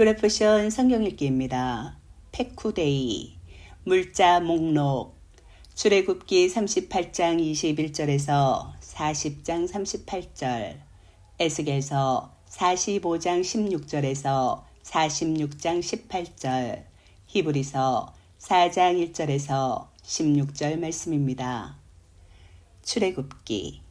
도레포션 성경 읽기입니다. 페쿠데이 물자 목록 출애굽기 38장 21절에서 40장 38절 에스겔서 45장 16절에서 46장 18절 히브리서 4장 1절에서 16절 말씀입니다. 출애굽기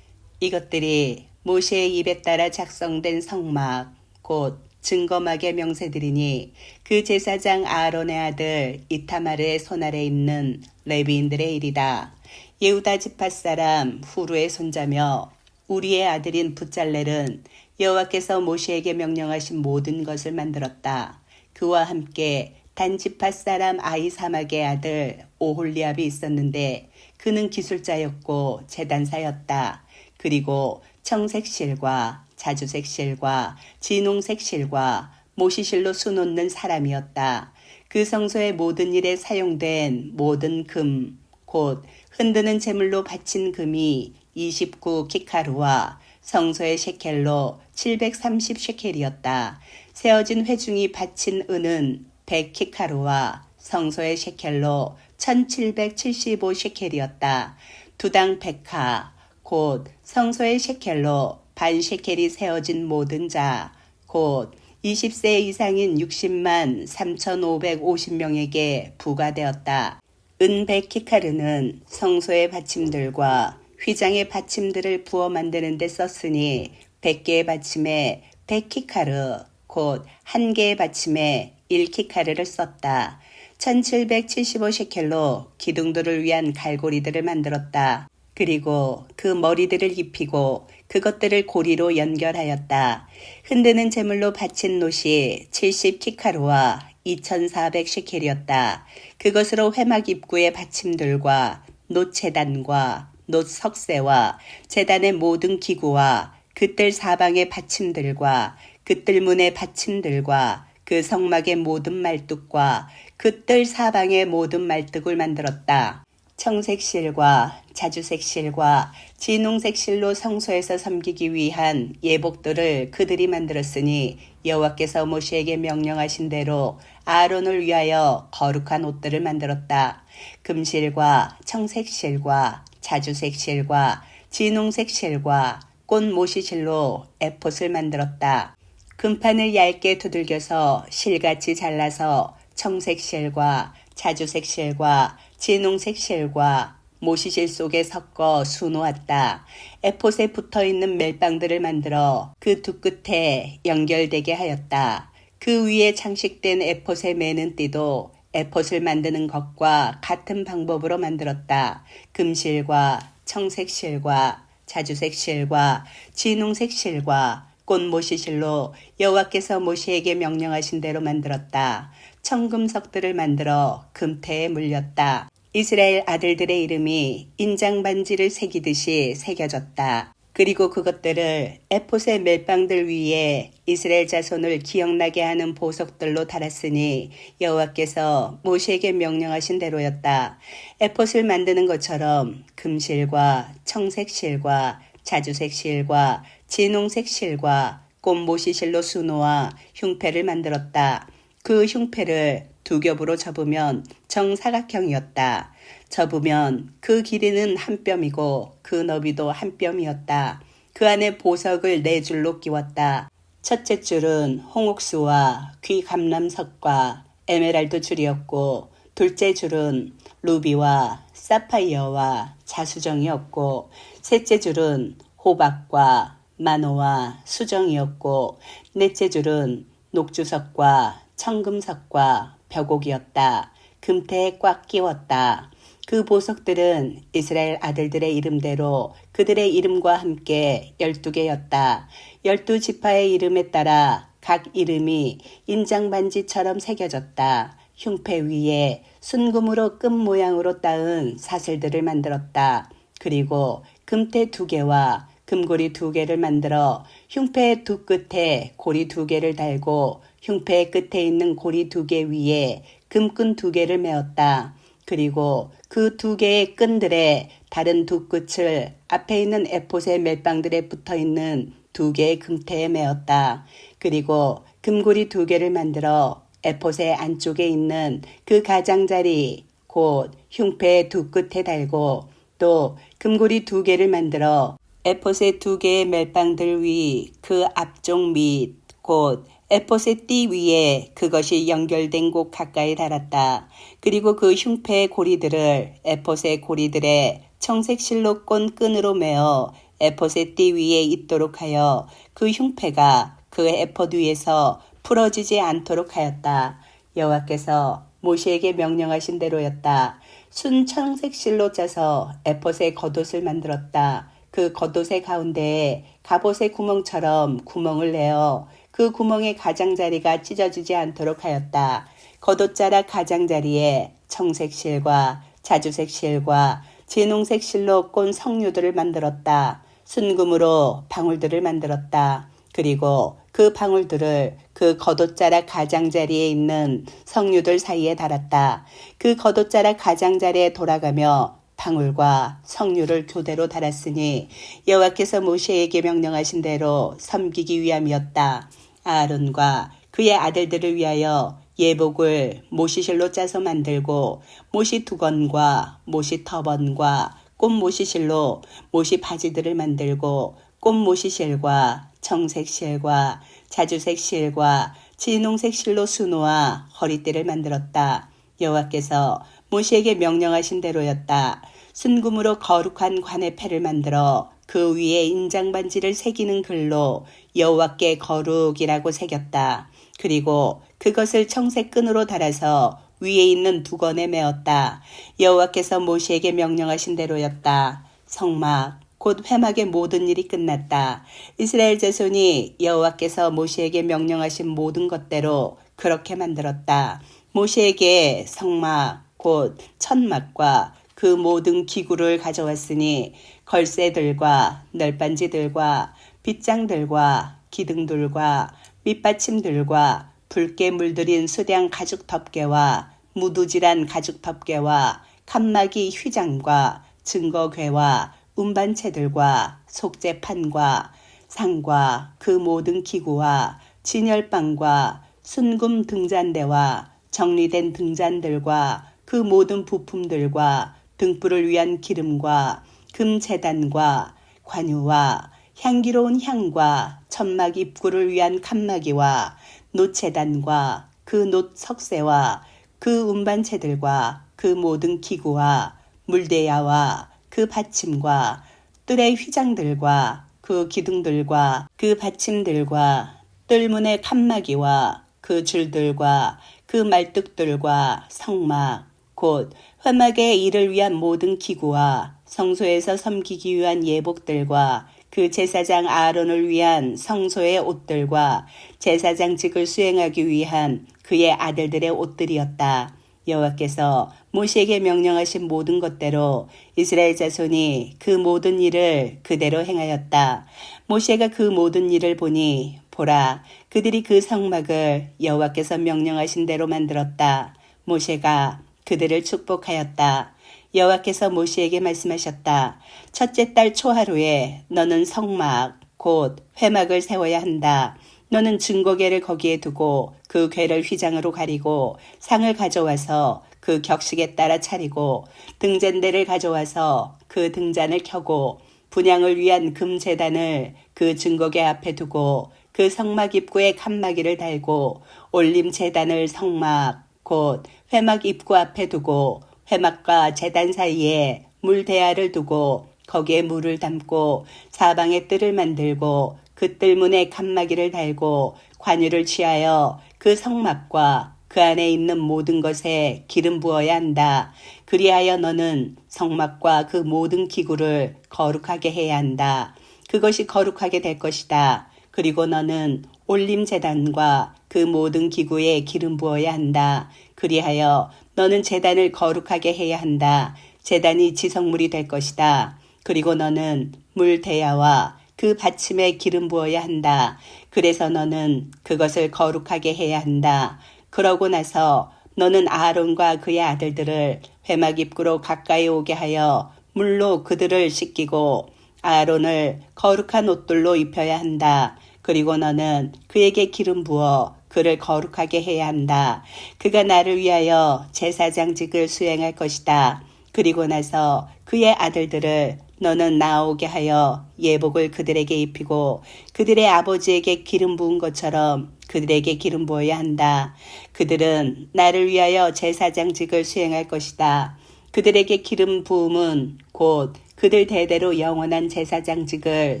이것들이 모세의 입에 따라 작성된 성막 곧 증거막의 명세들이니 그 제사장 아론의 아들 이타마르의 손아래 있는 레비인들의 일이다. 예후다 지파 사람 후루의 손자며 우리의 아들인 붓잘렐은 여호와께서 모세에게 명령하신 모든 것을 만들었다. 그와 함께 단지파 사람 아이사막의 아들 오홀리압이 있었는데 그는 기술자였고 재단사였다. 그리고 청색실과 자주색 실과 진홍색 실과 모시실로 수놓는 사람이었다. 그 성소의 모든 일에 사용된 모든 금, 곧 흔드는 제물로 바친 금이 29 키카루와 성소의 셰켈로 730 셰켈이었다. 세어진 회중이 바친 은은 100 키카루와 성소의 셰켈로 1775 셰켈이었다. 두당 백하, 곧 성소의 셰켈로 반 셰켈이 세어진 모든 자, 곧 20세 이상인 60만 3,550명에게 부과되었다. 은 백키카르는 성소의 받침들과 휘장의 받침들을 부어 만드는 데 썼으니 100개의 받침에 100키카르, 곧 한 개의 받침에 1키카르를 썼다. 1775 셰켈로 기둥들을 위한 갈고리들을 만들었다. 그리고 그 머리들을 입히고 그것들을 고리로 연결하였다. 흔드는 제물로 바친 놋이 70키카루와 2400셰켈이었다. 그것으로 회막 입구의 받침들과 놋 재단과 놋 석쇠와 재단의 모든 기구와 그뜰 사방의 받침들과 그뜰 문의 받침들과 그 성막의 모든 말뚝과 그뜰 사방의 모든 말뚝을 만들었다. 청색실과 자주색실과 진홍색실로 성소에서 섬기기 위한 예복들을 그들이 만들었으니 여호와께서 모세에게 명령하신 대로 아론을 위하여 거룩한 옷들을 만들었다. 금실과 청색실과 자주색실과 진홍색실과 꽃모시실로 에폿을 만들었다. 금판을 얇게 두들겨서 실같이 잘라서 청색실과 자주색실과 진홍색 실과 모시실 속에 섞어 수놓았다. 에폿에 붙어 있는 멜빵들을 만들어 그 두 끝에 연결되게 하였다. 그 위에 장식된 에폿에 매는 띠도 에폿을 만드는 것과 같은 방법으로 만들었다. 금실과 청색 실과 자주색 실과 진홍색 실과 꽃모시 실로 여호와께서 모시에게 명령하신 대로 만들었다. 청금석들을 만들어 금태에 물렸다. 이스라엘 아들들의 이름이 인장 반지를 새기듯이 새겨졌다. 그리고 그것들을 에폿의 멜빵들 위에 이스라엘 자손을 기억나게 하는 보석들로 달았으니 여호와께서 모세에게 명령하신 대로였다. 에폿을 만드는 것처럼 금실과 청색실과 자주색실과 진홍색실과 꽃모시실로 수놓아 흉패를 만들었다. 그 흉패를 두 겹으로 접으면 정사각형이었다. 접으면 그 길이는 한 뼘이고 그 너비도 한 뼘이었다. 그 안에 보석을 네 줄로 끼웠다. 첫째 줄은 홍옥수와 귀감람석과 에메랄드 줄이었고 둘째 줄은 루비와 사파이어와 자수정이었고 셋째 줄은 호박과 만호와 수정이었고 넷째 줄은 녹주석과 청금석과 벽옥이었다. 금태에 꽉 끼웠다. 그 보석들은 이스라엘 아들들의 이름대로 그들의 이름과 함께 열두 개였다. 열두 지파의 이름에 따라 각 이름이 인장반지처럼 새겨졌다. 흉패 위에 순금으로 끈 모양으로 따은 사슬들을 만들었다. 그리고 금태 두 개와 금고리 두 개를 만들어 흉패 두 끝에 고리 두 개를 달고 흉패 끝에 있는 고리 두 개 위에 금끈 두 개를 메었다. 그리고 그 두 개의 끈들에 다른 두 끝을 앞에 있는 에폿의 멜빵들에 붙어 있는 두 개의 금태에 메었다. 그리고 금고리 두 개를 만들어 에봇의 안쪽에 있는 그 가장자리 곧 흉패의 두 끝에 달고 또 금고리 두 개를 만들어 에봇의 두 개의 멜빵들 위 그 앞쪽 및 곧 에봇의 띠 위에 그것이 연결된 곳 가까이 달았다. 그리고 그 흉패의 고리들을 에봇의 고리들의 청색 실로 꼰 끈으로 메어 에봇의 띠 위에 있도록 하여 그 흉패가 그 에봇 위에서 풀어지지 않도록 하였다. 여호와께서 모시에게 명령하신 대로였다. 순 청색 실로 짜서 에봇의 겉옷을 만들었다. 그 겉옷의 가운데에 갑옷의 구멍처럼 구멍을 내어 그 구멍의 가장자리가 찢어지지 않도록 하였다. 겉옷자락 가장자리에 청색 실과 자주색 실과 진홍색 실로 꼰 석류들을 만들었다. 순금으로 방울들을 만들었다. 그리고 그 방울들을 그 겉옷자락 가장자리에 있는 석류들 사이에 달았다. 그 겉옷자락 가장자리에 돌아가며 방울과 석류를 교대로 달았으니 여호와께서 모세에게 명령하신 대로 섬기기 위함이었다. 아론과 그의 아들들을 위하여 예복을 모시실로 짜서 만들고 모시 두건과 모시 터번과 꽃 모시실로 모시 바지들을 만들고 꽃 모시실과 청색 실과 자주색 실과 진홍색 실로 수놓아 허리띠를 만들었다. 여호와께서 모시에게 명령하신 대로였다. 순금으로 거룩한 관의패를 만들어 그 위에 인장 반지를 새기는 글로 여호와께 거룩이라고 새겼다. 그리고 그것을 청색 끈으로 달아서 위에 있는 두건에 메었다. 여호와께서 모시에게 명령하신 대로였다. 성막 곧 회막의 모든 일이 끝났다. 이스라엘 자손이 여호와께서 모시에게 명령하신 모든 것대로 그렇게 만들었다. 모시에게 성막 곧 천막과 그 모든 기구를 가져왔으니 걸쇠들과 널빤지들과 빗장들과 기둥들과 밑받침들과 붉게 물들인 수량 가죽 덮개와 무두질한 가죽 덮개와 칸막이 휘장과 증거괴와 운반체들과 속재판과 상과 그 모든 기구와 진열방과 순금 등잔대와 정리된 등잔들과 그 모든 부품들과 등불을 위한 기름과 금 재단과 관유와 향기로운 향과 천막 입구를 위한 칸막이와 노체단과 그 노 석쇠와 그 운반체들과 그 모든 기구와 물대야와 그 받침과 뜰의 휘장들과 그 기둥들과 그 받침들과 뜰문의 칸막이와 그 줄들과 그 말뚝들과 성막 곧 회막의 일을 위한 모든 기구와 성소에서 섬기기 위한 예복들과 그 제사장 아론을 위한 성소의 옷들과 제사장직을 수행하기 위한 그의 아들들의 옷들이었다. 여호와께서 모세에게 명령하신 모든 것대로 이스라엘 자손이 그 모든 일을 그대로 행하였다. 모세가 그 모든 일을 보니 보라 그들이 그 성막을 여호와께서 명령하신 대로 만들었다. 모세가 그들을 축복하였다. 여호와께서 모세에게 말씀하셨다. 첫째 달 초하루에 너는 성막 곧 회막을 세워야 한다. 너는 증거궤를 거기에 두고 그 궤를 휘장으로 가리고 상을 가져와서 그 격식에 따라 차리고 등잔대를 가져와서 그 등잔을 켜고 분양을 위한 금 재단을 그 증거궤 앞에 두고 그 성막 입구에 칸막이를 달고 올림 재단을 성막 곧 회막 입구 앞에 두고 회막과 재단 사이에 물 대야를 두고 거기에 물을 담고 사방에 뜰을 만들고 그 뜰문에 칸막이를 달고 관유를 취하여 그 성막과 그 안에 있는 모든 것에 기름 부어야 한다. 그리하여 너는 성막과 그 모든 기구를 거룩하게 해야 한다. 그것이 거룩하게 될 것이다. 그리고 너는 올림 재단과 그 모든 기구에 기름 부어야 한다. 그리하여 너는 재단을 거룩하게 해야 한다. 재단이 지성물이 될 것이다. 그리고 너는 물 대야와 그 받침에 기름 부어야 한다. 그래서 너는 그것을 거룩하게 해야 한다. 그러고 나서 너는 아론과 그의 아들들을 회막 입구로 가까이 오게 하여 물로 그들을 씻기고 아론을 거룩한 옷들로 입혀야 한다. 그리고 너는 그에게 기름 부어 그를 거룩하게 해야 한다. 그가 나를 위하여 제사장직을 수행할 것이다. 그리고 나서 그의 아들들을 너는 나오게 하여 예복을 그들에게 입히고 그들의 아버지에게 기름 부은 것처럼 그들에게 기름 부어야 한다. 그들은 나를 위하여 제사장직을 수행할 것이다. 그들에게 기름 부음은 곧 그들 대대로 영원한 제사장직을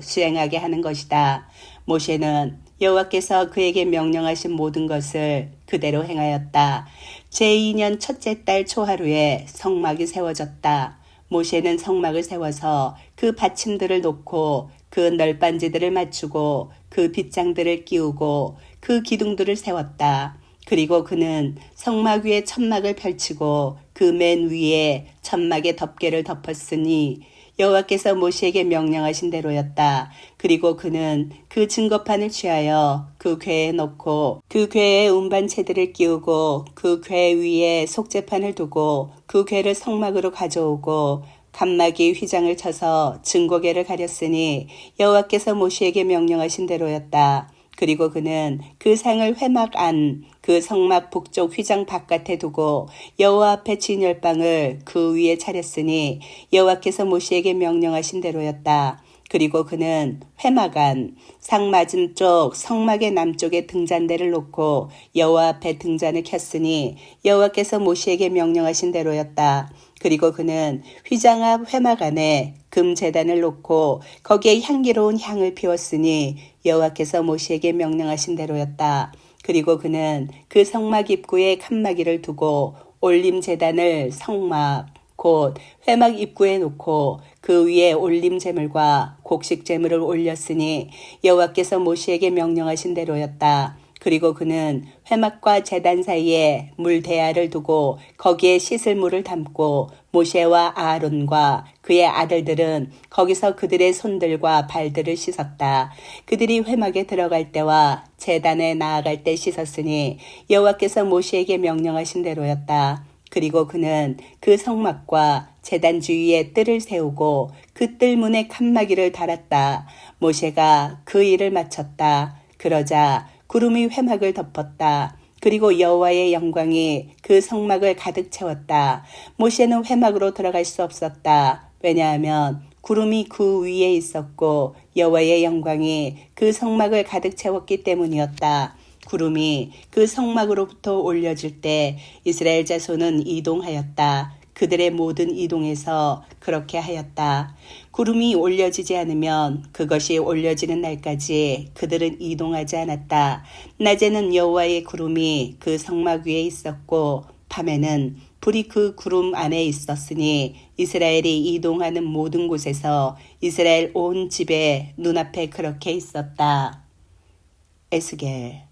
수행하게 하는 것이다. 모세는 여호와께서 그에게 명령하신 모든 것을 그대로 행하였다. 제2년 첫째 달 초하루에 성막이 세워졌다. 모세는 성막을 세워서 그 받침들을 놓고 그 널빤지들을 맞추고 그 빗장들을 끼우고 그 기둥들을 세웠다. 그리고 그는 성막 위에 천막을 펼치고 그 맨 위에 천막의 덮개를 덮었으니 여호와께서 모세에게 명령하신 대로였다. 그리고 그는 그 증거판을 취하여 그 궤에 놓고 그 궤에 운반체들을 끼우고 그 궤 위에 속죄판을 두고 그 궤를 성막으로 가져오고 간막이 휘장을 쳐서 증거궤를 가렸으니 여호와께서 모세에게 명령하신 대로였다. 그리고 그는 그 상을 회막 안 그 성막 북쪽 휘장 바깥에 두고 여호와 앞에 진열방을 그 위에 차렸으니 여호와께서 모세에게 명령하신 대로였다. 그리고 그는 회막 안상 맞은 쪽 성막의 남쪽에 등잔대를 놓고 여호와 앞에 등잔을 켰으니 여호와께서 모세에게 명령하신 대로였다. 그리고 그는 휘장 앞 회막 안에 금 재단을 놓고 거기에 향기로운 향을 피웠으니 여호와께서 모세에게 명령하신 대로였다. 그리고 그는 그 성막 입구에 칸막이를 두고 올림 재단을 성막 곧 회막 입구에 놓고 그 위에 올림 제물과 곡식 제물을 올렸으니 여호와께서 모세에게 명령하신 대로였다. 그리고 그는 회막과 재단 사이에 물 대야를 두고 거기에 씻을 물을 담고 모세와 아론과 그의 아들들은 거기서 그들의 손들과 발들을 씻었다. 그들이 회막에 들어갈 때와 재단에 나아갈 때 씻었으니 여호와께서 모세에게 명령하신 대로였다. 그리고 그는 그 성막과 재단 주위에 뜰을 세우고 그 뜰 문에 칸막이를 달았다. 모세가 그 일을 마쳤다. 그러자 구름이 회막을 덮었다. 그리고 여호와의 영광이 그 성막을 가득 채웠다. 모세는 회막으로 들어갈 수 없었다. 왜냐하면 구름이 그 위에 있었고 여호와의 영광이 그 성막을 가득 채웠기 때문이었다. 구름이 그 성막으로부터 올려질 때 이스라엘 자손은 이동하였다. 그들의 모든 이동에서 그렇게 하였다. 구름이 올려지지 않으면 그것이 올려지는 날까지 그들은 이동하지 않았다. 낮에는 여호와의 구름이 그 성막 위에 있었고 밤에는 불이 그 구름 안에 있었으니 이스라엘이 이동하는 모든 곳에서 이스라엘 온 집에 눈앞에 그렇게 있었다. 에스겔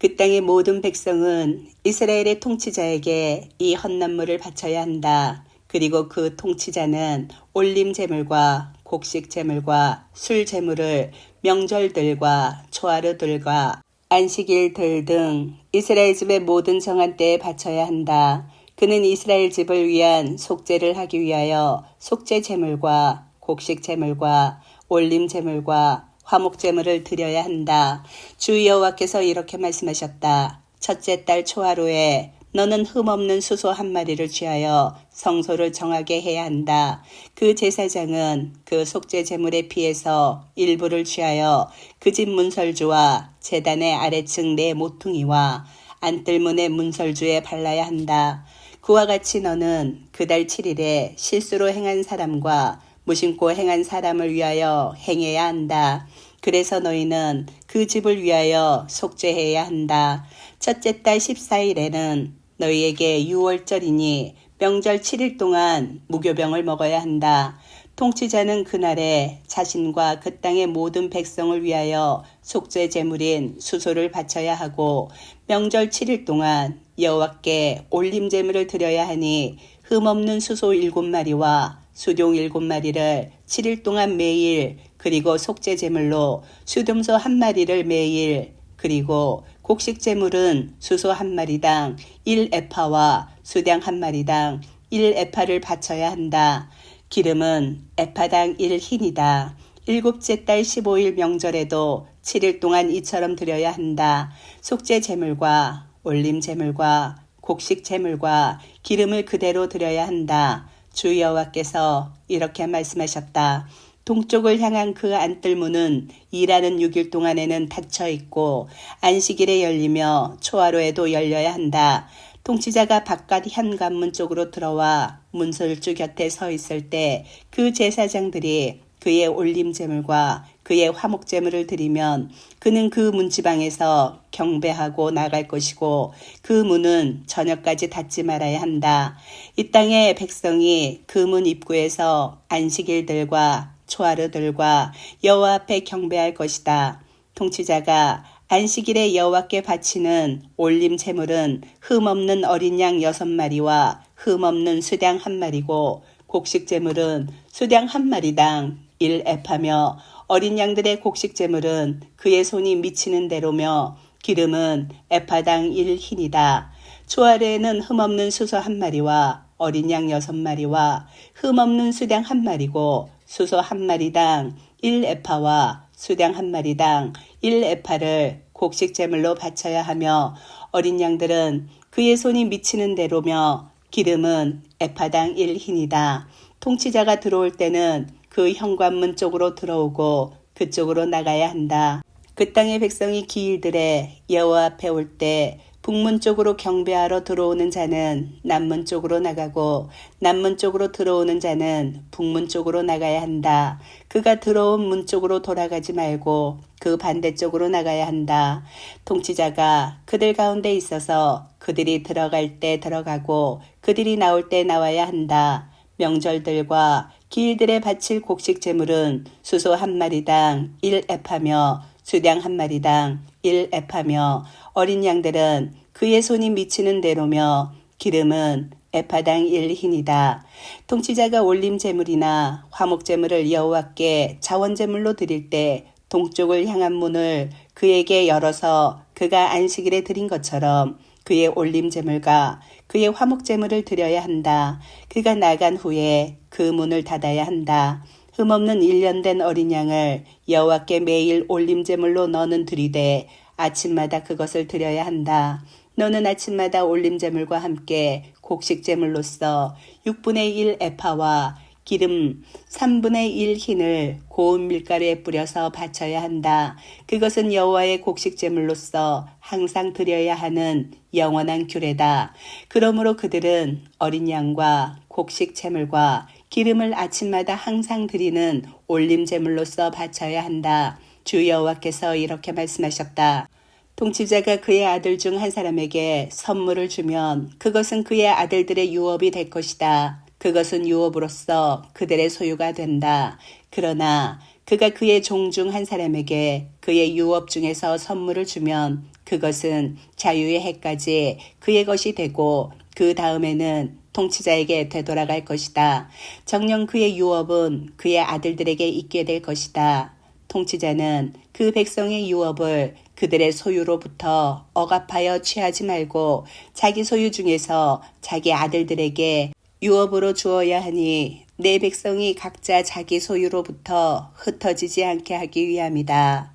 그 땅의 모든 백성은 이스라엘의 통치자에게 이 헌난물을 바쳐야 한다. 그리고 그 통치자는 올림 제물과 곡식 제물과 술 제물을 명절들과 초하루들과 안식일들 등 이스라엘 집의 모든 정한 때에 바쳐야 한다. 그는 이스라엘 집을 위한 속죄를 하기 위하여 속죄 제물과 곡식 제물과 올림 제물과 화목제물을 드려야 한다. 주 여호와께서 이렇게 말씀하셨다. 첫째 달 초하루에 너는 흠없는 수소 한 마리를 취하여 성소를 정하게 해야 한다. 그 제사장은 그 속죄 제물의 피에서 일부를 취하여 그 집 문설주와 재단의 아래층 내 모퉁이와 안뜰문의 문설주에 발라야 한다. 그와 같이 너는 그달 7일에 실수로 행한 사람과 무심코 행한 사람을 위하여 행해야 한다. 그래서 너희는 그 집을 위하여 속죄해야 한다. 첫째 달 14일에는 너희에게 6월절이니 명절 7일 동안 무교병을 먹어야 한다. 통치자는 그날에 자신과 그 땅의 모든 백성을 위하여 속죄 제물인 수소를 바쳐야 하고 명절 7일 동안 여호와께 올림 제물을 드려야 하니 흠없는 수소 일곱 마리와 수종 일곱 마리를 7일 동안 매일 그리고 속죄 제물로 수듬소 한 마리를 매일 그리고 곡식 제물은 수소 한 마리당 1에파와 수량 한 마리당 1에파를 바쳐야 한다. 기름은 에파당 1흰이다. 일곱째 달 15일 명절에도 7일 동안 이처럼 드려야 한다. 속죄 제물과 올림 제물과 곡식 제물과 기름을 그대로 드려야 한다. 주 여호와께서 이렇게 말씀하셨다. 동쪽을 향한 그 안뜰문은 일하는 6일 동안에는 닫혀 있고 안식일에 열리며 초하루에도 열려야 한다. 통치자가 바깥 현관문 쪽으로 들어와 문설주 곁에 서 있을 때 그 제사장들이 그의 올림 제물과 그의 화목 제물을 드리면 그는 그 문지방에서 경배하고 나갈 것이고 그 문은 저녁까지 닫지 말아야 한다. 이 땅의 백성이 그 문 입구에서 안식일들과 초하루들과 여호와 앞에 경배할 것이다. 통치자가 안식일에 여호와께 바치는 올림 제물은 흠 없는 어린 양 여섯 마리와 흠 없는 수량 한 마리고 곡식 제물은 수량 한 마리당 1에파며 어린 양들의 곡식 제물은 그의 손이 미치는 대로며 기름은 에파당 1흰이다. 초하루에는 흠없는 수소 한 마리와 어린 양 여섯 마리와 흠없는 수량 한 마리고 수소 한 마리당 1에파와 수량 한 마리당 1에파를 곡식 제물로 바쳐야 하며 어린 양들은 그의 손이 미치는 대로며 기름은 에파당 1흰이다. 통치자가 들어올 때는 그 현관문 쪽으로 들어오고 그쪽으로 나가야 한다. 그 땅의 백성이 기일들에 여호와 앞에 올 때 북문 쪽으로 경배하러 들어오는 자는 남문 쪽으로 나가고 남문 쪽으로 들어오는 자는 북문 쪽으로 나가야 한다. 그가 들어온 문 쪽으로 돌아가지 말고 그 반대쪽으로 나가야 한다. 통치자가 그들 가운데 있어서 그들이 들어갈 때 들어가고 그들이 나올 때 나와야 한다. 명절들과 기일들에 바칠 곡식 제물은 수소 한 마리당 1에파며 수량 한 마리당 1에파며 어린 양들은 그의 손이 미치는 대로며 기름은 에파당 1흰이다. 통치자가 올림 제물이나 화목 제물을 여호와께 자원 제물로 드릴 때 동쪽을 향한 문을 그에게 열어서 그가 안식일에 드린 것처럼 그의 올림 제물과 그의 화목 제물을 드려야 한다. 그가 나간 후에 그 문을 닫아야 한다. 흠없는 1년 된 어린 양을 여호와께 매일 올림 제물로 너는 드리되 아침마다 그것을 드려야 한다. 너는 아침마다 올림 제물과 함께 곡식 제물로서 6분의 1 에파와 기름 3분의 1 흰을 고운 밀가루에 뿌려서 바쳐야 한다. 그것은 여호와의 곡식 제물로서 항상 드려야 하는 영원한 규례다. 그러므로 그들은 어린 양과 곡식 제물과 기름을 아침마다 항상 드리는 올림 제물로서 바쳐야 한다. 주 여호와께서 이렇게 말씀하셨다. 통치자가 그의 아들 중 한 사람에게 선물을 주면 그것은 그의 아들들의 유업이 될 것이다. 그것은 유업으로서 그들의 소유가 된다. 그러나 그가 그의 종중 한 사람에게 그의 유업 중에서 선물을 주면 그것은 자유의 해까지 그의 것이 되고 그 다음에는 통치자에게 되돌아갈 것이다. 정령 그의 유업은 그의 아들들에게 있게 될 것이다. 통치자는 그 백성의 유업을 그들의 소유로부터 억압하여 취하지 말고 자기 소유 중에서 자기 아들들에게 유업으로 주어야 하니 내 백성이 각자 자기 소유로부터 흩어지지 않게 하기 위함이다.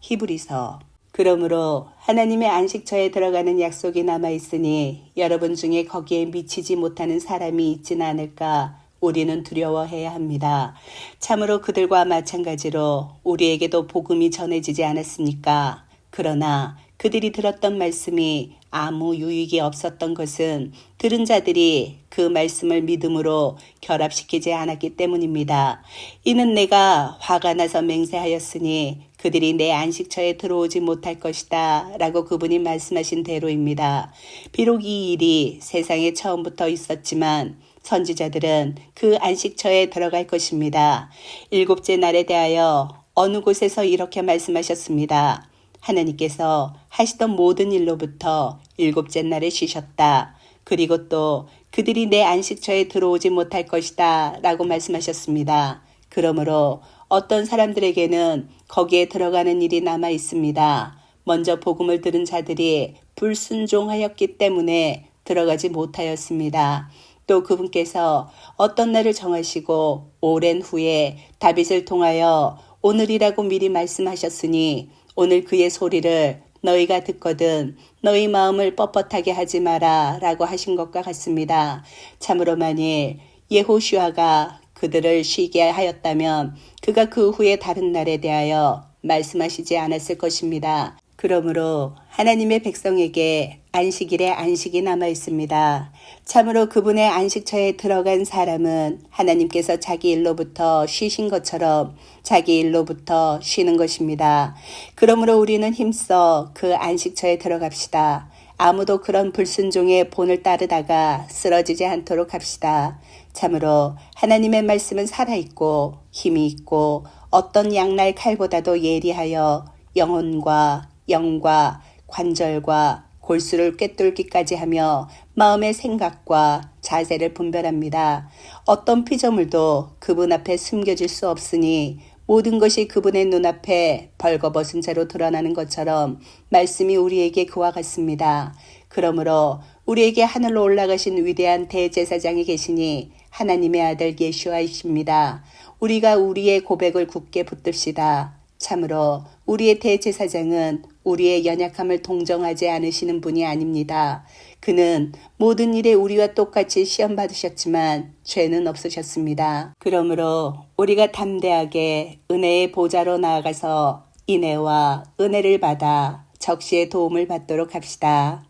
히브리서 그러므로 하나님의 안식처에 들어가는 약속이 남아 있으니 여러분 중에 거기에 미치지 못하는 사람이 있지는 않을까 우리는 두려워해야 합니다. 참으로 그들과 마찬가지로 우리에게도 복음이 전해지지 않았습니까? 그러나 그들이 들었던 말씀이 아무 유익이 없었던 것은 들은 자들이 그 말씀을 믿음으로 결합시키지 않았기 때문입니다. 이는 내가 화가 나서 맹세하였으니 그들이 내 안식처에 들어오지 못할 것이다. 라고 그분이 말씀하신 대로입니다. 비록 이 일이 세상에 처음부터 있었지만 선지자들은 그 안식처에 들어갈 것입니다. 일곱째 날에 대하여 어느 곳에서 이렇게 말씀하셨습니다. 하나님께서 하시던 모든 일로부터 일곱째 날에 쉬셨다. 그리고 또 그들이 내 안식처에 들어오지 못할 것이다. 라고 말씀하셨습니다. 그러므로 어떤 사람들에게는 거기에 들어가는 일이 남아 있습니다. 먼저 복음을 들은 자들이 불순종하였기 때문에 들어가지 못하였습니다. 또 그분께서 어떤 날을 정하시고 오랜 후에 다윗을 통하여 오늘이라고 미리 말씀하셨으니 오늘 그의 소리를 너희가 듣거든 너희 마음을 뻣뻣하게 하지 마라 라고 하신 것과 같습니다. 참으로 만일 예호슈아가 그들을 쉬게 하였다면 그가 그 후에 다른 날에 대하여 말씀하시지 않았을 것입니다. 그러므로 하나님의 백성에게 안식일에 안식이 남아 있습니다. 참으로 그분의 안식처에 들어간 사람은 하나님께서 자기 일로부터 쉬신 것처럼 자기 일로부터 쉬는 것입니다. 그러므로 우리는 힘써 그 안식처에 들어갑시다. 아무도 그런 불순종의 본을 따르다가 쓰러지지 않도록 합시다. 참으로 하나님의 말씀은 살아있고 힘이 있고 어떤 양날 칼보다도 예리하여 영혼과 영과 관절과 골수를 꿰뚫기까지 하며 마음의 생각과 자세를 분별합니다. 어떤 피조물도 그분 앞에 숨겨질 수 없으니 모든 것이 그분의 눈앞에 벌거벗은 채로 드러나는 것처럼 말씀이 우리에게 그와 같습니다. 그러므로 우리에게 하늘로 올라가신 위대한 대제사장이 계시니 하나님의 아들 예수아이십니다. 우리가 우리의 고백을 굳게 붙듭시다. 참으로 우리의 대제사장은 우리의 연약함을 동정하지 않으시는 분이 아닙니다. 그는 모든 일에 우리와 똑같이 시험 받으셨지만 죄는 없으셨습니다. 그러므로 우리가 담대하게 은혜의 보좌로 나아가서 인애와 은혜를 받아 적시의 도움을 받도록 합시다.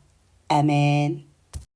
아멘.